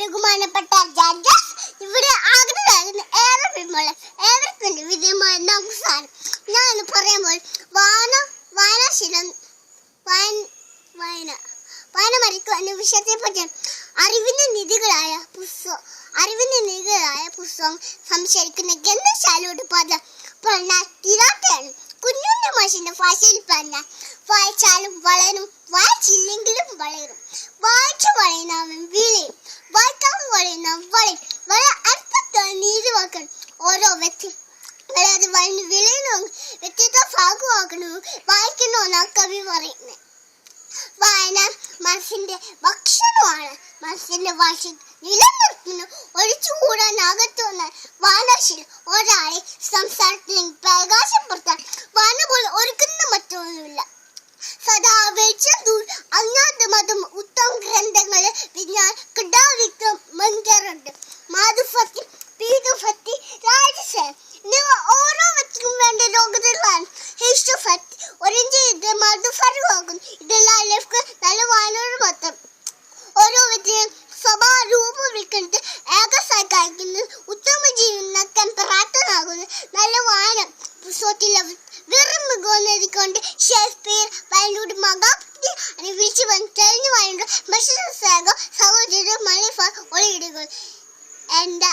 ബഹുമാനപ്പെട്ട ജഡ്ജസ് ഇവിടെ ആഗ്രഹമാകുന്ന ഏറെ പിന്മോളെ ഏവർക്കും വിജയമായ നമസ്കാരം. ഞാൻ ഇന്ന് പറയുമ്പോൾ വായന വായനാശീലം വായന വായന വായന മരിക്കുക എന്ന വിഷയത്തെ പറ്റി അറിവിന്റെ നിധികളായ പുസ്തകം അറിവിന്റെ നിധികളായ പുസ്തകം സംശയിക്കുന്ന ഗന്ധശാലയുടെ പദം പറഞ്ഞാൽ തീരാത്തയാണ് കുഞ്ഞുണ്ണി മാഷിന്റെ ഭാഷയിൽ പറഞ്ഞാൽ വായിച്ചാലും വളരും വായിച്ചില്ലെങ്കിലും വളരും. വായിച്ചു വളയുന്നവൻ വിളയും വായിക്കാതെ വളയും വളരെ അർത്ഥത്തോടെ നീതി വാക്കണം. ഓരോ വ്യക്തി വളരെ വലിയ വിളയണം വ്യക്തിത്വ ഭാഗമാക്കണമെന്ന് വായിക്കണമെന്നാണ് കവി പറയുന്നത് വായന മനസ്സിന്റെ ഭക്ഷണമാണ്. മനസ്സിന്റെ ഭാഷ നിലനിർത്തുന്നു. ഒഴിച്ചു ഒഴിച്ചുകൂടാനാകത്തുന്ന വായനാശീലം. ഒരാളെ സംസാരത്തിന് പ്രകാശപ്പെടുത്താൻ വായന പോലെ ഒരുക്കുന്ന മറ്റൊന്നുമില്ല. സദാ വെളിച്ചം മാധുഭക്തി പീതുഭക്തി രാജസേന എന്നിവ ഓരോ വ്യക്തിക്കും വേണ്ട ലോകത്തിലാണ് ഹിഷ്ടഭക്തി ഒരിഞ്ച് ഇത് മധുഫരമാകുന്നു ഇതെല്ലാം ലഭിക്കുക നല്ല വായനോട് മൊത്തം ഓരോ വ്യക്തിയും സ്വഭാവ രൂപം വിൽക്കുന്നത് ഏകസായിക്കുന്നത് ഉത്തമ ജീവിതം പ്രാപ്തമാകുന്നത് നല്ല വായന വെറും മികവെന്നതുകൊണ്ട് ഷേക്സ്പിയർ വയലൂട് മകാപ്തി అని വിളിച്ചു വന്ന് തെളിഞ്ഞു വായുണ്ട് ഭക്ഷണ സഹോദര മണിഫ ഒളിയിടുകൾ എന്റെ